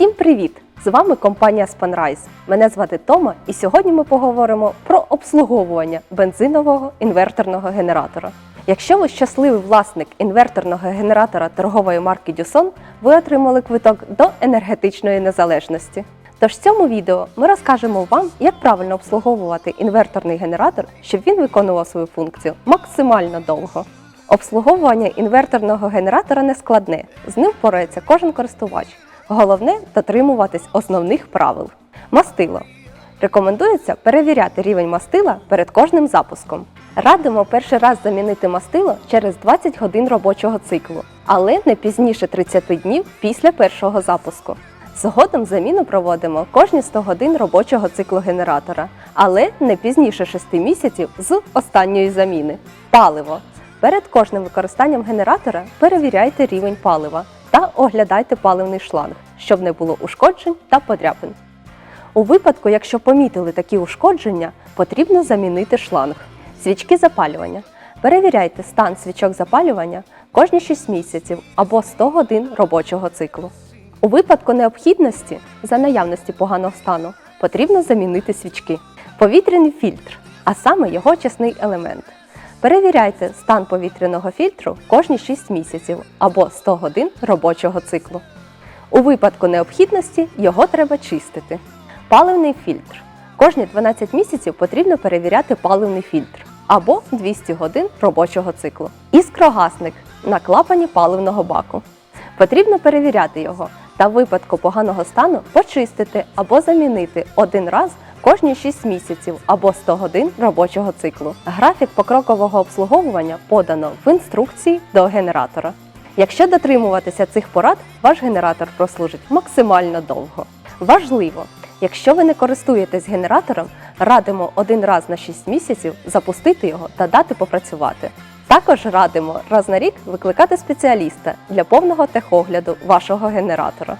Всім привіт! З вами компанія Spanrise. Мене звати Тома, і сьогодні ми поговоримо про обслуговування бензинового інверторного генератора. Якщо ви щасливий власник інверторного генератора торгової марки Дюсон, ви отримали квиток до енергетичної незалежності. Тож в цьому відео ми розкажемо вам, як правильно обслуговувати інверторний генератор, щоб він виконував свою функцію максимально довго. Обслуговування інверторного генератора не складне, з ним впорається кожен користувач. Головне дотримуватись основних правил. Мастило. Рекомендується перевіряти рівень мастила перед кожним запуском. Радимо перший раз замінити мастило через 20 годин робочого циклу, але не пізніше 30 днів після першого запуску. Згодом заміну проводимо кожні 100 годин робочого циклу генератора, але не пізніше 6 місяців з останньої заміни. Паливо. Перед кожним використанням генератора перевіряйте рівень палива та оглядайте паливний шланг, щоб не було ушкоджень та подряпин. У випадку, якщо помітили такі ушкодження, потрібно замінити шланг. Свічки запалювання. Перевіряйте стан свічок запалювання кожні 6 місяців або 100 годин робочого циклу. У випадку необхідності за наявності поганого стану потрібно замінити свічки. Повітряний фільтр, а саме його очисний елемент. Перевіряйте стан повітряного фільтру кожні 6 місяців або 100 годин робочого циклу. У випадку необхідності його треба чистити. Паливний фільтр. Кожні 12 місяців потрібно перевіряти паливний фільтр або 200 годин робочого циклу. Іскрогасник на клапані паливного баку. Потрібно перевіряти його та в випадку поганого стану почистити або замінити один раз кожні 6 місяців або 100 годин робочого циклу. Графік покрокового обслуговування подано в інструкції до генератора. Якщо дотримуватися цих порад, ваш генератор прослужить максимально довго. Важливо, якщо ви не користуєтесь генератором, радимо один раз на 6 місяців запустити його та дати попрацювати. Також радимо раз на рік викликати спеціаліста для повного техогляду вашого генератора.